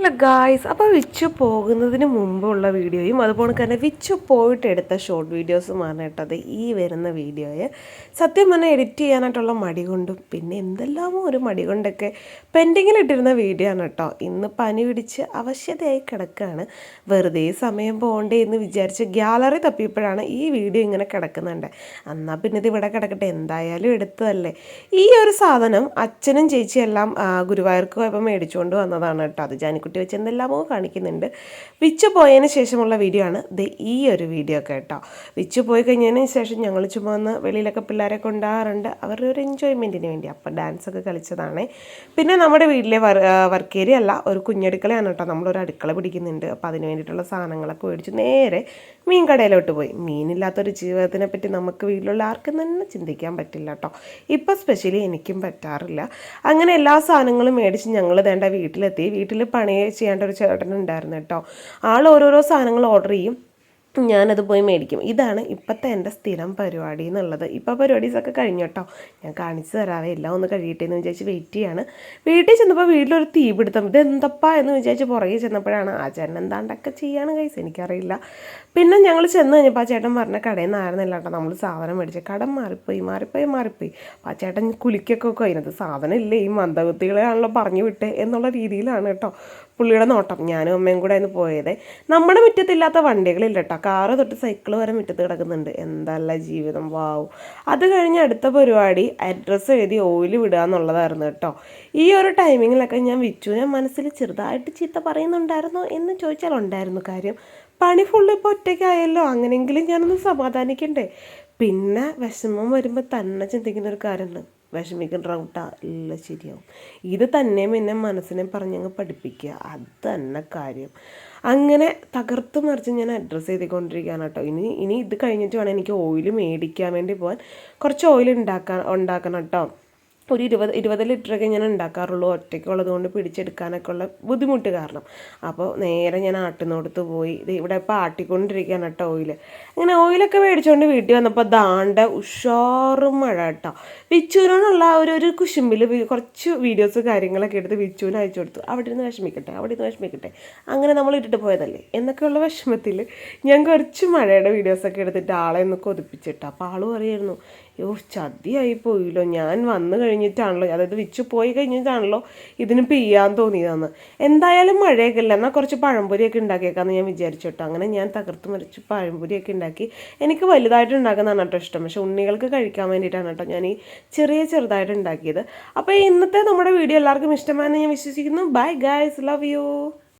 Hello guys അപ്പോൾ വിച്ചു പോകുന്നതിന് മുമ്പുള്ള വീഡിയോയും അതുപോലെ തന്നെ വിച്ചു പോയിട്ട് എടുത്ത ഷോർട്ട് വീഡിയോസുമാണ് കേട്ടത് ഈ വരുന്ന വീഡിയോയെ. സത്യം പറഞ്ഞാൽ എഡിറ്റ് ചെയ്യാനായിട്ടുള്ള മടി കൊണ്ടും പിന്നെ എന്തെല്ലാമോ ഒരു മടി കൊണ്ടൊക്കെ പെൻഡിങ്ങിൽ ഇട്ടിരുന്ന വീഡിയോ ആണ് കേട്ടോ. ഇന്ന് പനി പിടിച്ച് അവശതയായി കിടക്കുകയാണ് വെറുതെ സമയം പോകണ്ടേ എന്ന് വിചാരിച്ച് ഗ്യാലറി തപ്പിയപ്പോഴാണ് ഈ വീഡിയോ ഇങ്ങനെ കിടക്കുന്നുണ്ട്. എന്നാൽ പിന്നെ ഇത് ഇവിടെ കിടക്കട്ടെ എന്തായാലും എടുത്തതല്ലേ? ഈ ഒരു സാധനം അച്ഛനും ചേച്ചിയെല്ലാം ഗുരുവായൂർക്ക് പോയപ്പോൾ മേടിച്ചുകൊണ്ട് വന്നതാണ് കേട്ടോ. അത് ജാനിക്കുട്ടി വെച്ച് എന്തെല്ലാമോ കാണിക്കുന്നുണ്ട്. വിച്ചു പോയതിന് ശേഷമുള്ള വീഡിയോ ആണ് ദേ ഈ ഒരു വീഡിയോ കേട്ടോ. വിച്ചു പോയി കഴിഞ്ഞതിന് ശേഷം ഞങ്ങൾ ചുമ്മാ ഒന്ന് വെളിയിലൊക്കെ പിള്ളേരെ കൊണ്ടാറുണ്ട്. അവരുടെ ഒരു എൻജോയ്മെന്റിന് വേണ്ടി. അപ്പോൾ ഡാൻസ് ഒക്കെ കളിച്ചതാണേ. പിന്നെ നമ്മുടെ വീട്ടിലെ വർക്ക് ഏരിയ അല്ല ഒരു കുഞ്ഞടുക്കളയാണ് കേട്ടോ. നമ്മളൊരു അടുക്കള പിടിക്കുന്നുണ്ട്. അപ്പോൾ അതിന് വേണ്ടിയിട്ടുള്ള സാധനങ്ങളൊക്കെ മേടിച്ച് നേരെ മീൻ കടയിലോട്ട് പോയി. മീനില്ലാത്തൊരു ജീവിതത്തിനെ പറ്റി നമുക്ക് വീട്ടിലുള്ള ആർക്കും തന്നെ ചിന്തിക്കാൻ പറ്റില്ല കേട്ടോ. ഇപ്പം സ്പെഷ്യലി എനിക്കും പറ്റാറില്ല. അങ്ങനെ എല്ലാ സാധനങ്ങളും മേടിച്ച് ഞങ്ങൾ വേണ്ട വീട്ടിലെത്തി. വീട്ടിൽ പണി ചെയ്യേണ്ട ഒരു ചേട്ടനുണ്ടായിരുന്നു കേട്ടോ. ആൾ ഓരോരോ സാധനങ്ങൾ ഓർഡർ ചെയ്യും. ഞാനത് പോയി മേടിക്കും. ഇതാണ് ഇപ്പോഴത്തെ എന്റെ സ്ഥിരം പരിപാടി എന്നുള്ളത്. ഇപ്പോൾ പരിപാടീസൊക്കെ കഴിഞ്ഞു കേട്ടോ ഞാൻ കാണിച്ചു തരാവേ. എല്ലാം ഒന്ന് കഴിയട്ടെ എന്ന് വിചാരിച്ച് വെയിറ്റ് ചെയ്യാണ്. വീട്ടിൽ ചെന്നപ്പോൾ വീട്ടിലൊരു തീ പിടുത്തം ഇത് എന്തപ്പാ എന്ന് വിചാരിച്ച് പുറകെ ചെന്നപ്പോഴാണ് ആ ചേട്ടൻ എന്താണ്ടൊക്കെ ചെയ്യാണ് കൈസ് എനിക്കറിയില്ല. പിന്നെ ഞങ്ങൾ ചെന്ന് കഴിഞ്ഞപ്പോൾ ആ ചേട്ടൻ പറഞ്ഞ കടയിൽ നിന്നായിരുന്നില്ല കേട്ടോ നമ്മൾ സാധനം മേടിച്ച കടം മാറിപ്പോയി മാറിപ്പോയി മാറിപ്പോയി. ആ ചേട്ടൻ കുലിക്കൊക്കെ അതിനകത്ത് സാധനം ഇല്ലേ? ഈ മന്ദബുദ്ധികളെയാണല്ലോ പറഞ്ഞു വിട്ടേ എന്നുള്ള രീതിയിലാണ് കേട്ടോ പുള്ളിയുടെ നോട്ടം. ഞാനും അമ്മയും കൂടെ ആയിരുന്നു പോയത്. നമ്മുടെ മുറ്റത്തില്ലാത്ത വണ്ടികളില്ല കേട്ടോ കാറ് തൊട്ട് സൈക്കിൾ വരെ മുറ്റത്ത് കിടക്കുന്നുണ്ട്. എന്തല്ല ജീവിതം. വാവ്. അത് കഴിഞ്ഞ് അടുത്ത പരിപാടി അഡ്രസ്സ് എഴുതി ഓയിൽ വിടുക എന്നുള്ളതായിരുന്നു കേട്ടോ ഈ ഒരു ടൈമിങ്ങിലൊക്കെ ഞാൻ വിച്ചു ഞാൻ മനസ്സിൽ ചെറുതായിട്ട് ചീത്ത പറയുന്നുണ്ടായിരുന്നോ എന്ന് ചോദിച്ചാൽ ഉണ്ടായിരുന്നു കാര്യം. പണി ഫുള്ള് ഇപ്പോൾ ഒറ്റയ്ക്കായല്ലോ. അങ്ങനെയെങ്കിലും ഞാനൊന്ന് സമാധാനിക്കണ്ടേ? പിന്നെ വിഷമം വരുമ്പോൾ തന്നെ ചിന്തിക്കുന്ന ഒരു കാര്യമുണ്ട് വിഷമിക്കുന്ന റൗട്ടാ എല്ലാം ശരിയാവും. ഇത് തന്നെ പിന്നെ മനസ്സിനെ പറഞ്ഞങ്ങ് പഠിപ്പിക്കുക. അത് തന്നെ കാര്യം. അങ്ങനെ തകർത്ത് മറിച്ച് ഞാൻ അഡ്രസ്സ് ചെയ്തുകൊണ്ടിരിക്കുകയാണ് കേട്ടോ. ഇനി ഇനി ഇത് കഴിഞ്ഞിട്ട് വേണം എനിക്ക് ഓയിൽ മേടിക്കാൻ വേണ്ടി പോകാൻ കുറച്ച് ഓയിൽ ഉണ്ടാക്കാൻ ഉണ്ടാക്കണം കേട്ടോ. ഒരു ഇരുപത് ഇരുപത് ലിറ്ററൊക്കെ ഞാൻ ഉണ്ടാക്കാറുള്ളൂ. ഒറ്റയ്ക്കുള്ളത് കൊണ്ട് പിടിച്ചെടുക്കാനൊക്കെ ഉള്ള ബുദ്ധിമുട്ട് കാരണം. അപ്പോൾ നേരെ ഞാൻ ആട്ടുന്നോടത്ത് പോയി. ഇത് ഇവിടെ ഇപ്പോൾ ആട്ടിക്കൊണ്ടിരിക്കുകയാണ് കേട്ടോ ഓയിൽ അങ്ങനെ ഓയിലൊക്കെ മേടിച്ചുകൊണ്ട് വീട്ടിൽ വന്നപ്പോൾ ദാണ്ട ഉഷാറും മഴ കേട്ടോ. വിച്ചൂരോടുള്ള ഒരു ഒരു കുശുമ്പിൽ കുറച്ച് വീഡിയോസ് കാര്യങ്ങളൊക്കെ എടുത്ത് വിച്ചൂന് അയച്ചു കൊടുത്തു. അവിടെ ഇരുന്ന് വിഷമിക്കട്ടെ അവിടെ ഇരുന്ന് വിഷമിക്കട്ടെ. അങ്ങനെ നമ്മൾ ഇട്ടിട്ട് പോയതല്ലേ? എന്നൊക്കെയുള്ള വിഷമത്തിൽ ഞാൻ കുറച്ച് മഴയുടെ വീഡിയോസൊക്കെ എടുത്തിട്ട് ആളെ ഒന്ന് കൊതിപ്പിച്ചിട്ട്. അപ്പോൾ ആൾ പറയായിരുന്നു യോ ചതിയായി പോയില്ലോ. ഞാൻ വന്നു കഴിഞ്ഞിട്ടാണല്ലോ. അതായത് വിച്ച് പോയി കഴിഞ്ഞിട്ടാണല്ലോ ഇതിന് പെയ്യാൻ തോന്നിയതെന്ന്. എന്തായാലും മഴയൊക്കെ ഇല്ല. എന്നാൽ കുറച്ച് പഴംപൊരിയൊക്കെ ഉണ്ടാക്കിയേക്കാന്ന് ഞാൻ വിചാരിച്ചു കേട്ടോ. അങ്ങനെ ഞാൻ തകർത്ത് മറിച്ച് പഴംപൊരിയൊക്കെ ഉണ്ടാക്കി. എനിക്ക് വലുതായിട്ട് ഉണ്ടാക്കുന്നതാണ് കേട്ടോ ഇഷ്ടം. പക്ഷെ ഉണ്ണികൾക്ക് കഴിക്കാൻ വേണ്ടിയിട്ടാണ് കേട്ടോ ഞാൻ ഈ ചെറിയ ചെറുതായിട്ട് ഉണ്ടാക്കിയത്. അപ്പോൾ ഇന്നത്തെ നമ്മുടെ വീഡിയോ എല്ലാവർക്കും ഇഷ്ടമായെന്ന് ഞാൻ വിശ്വസിക്കുന്നു. Bye guys love you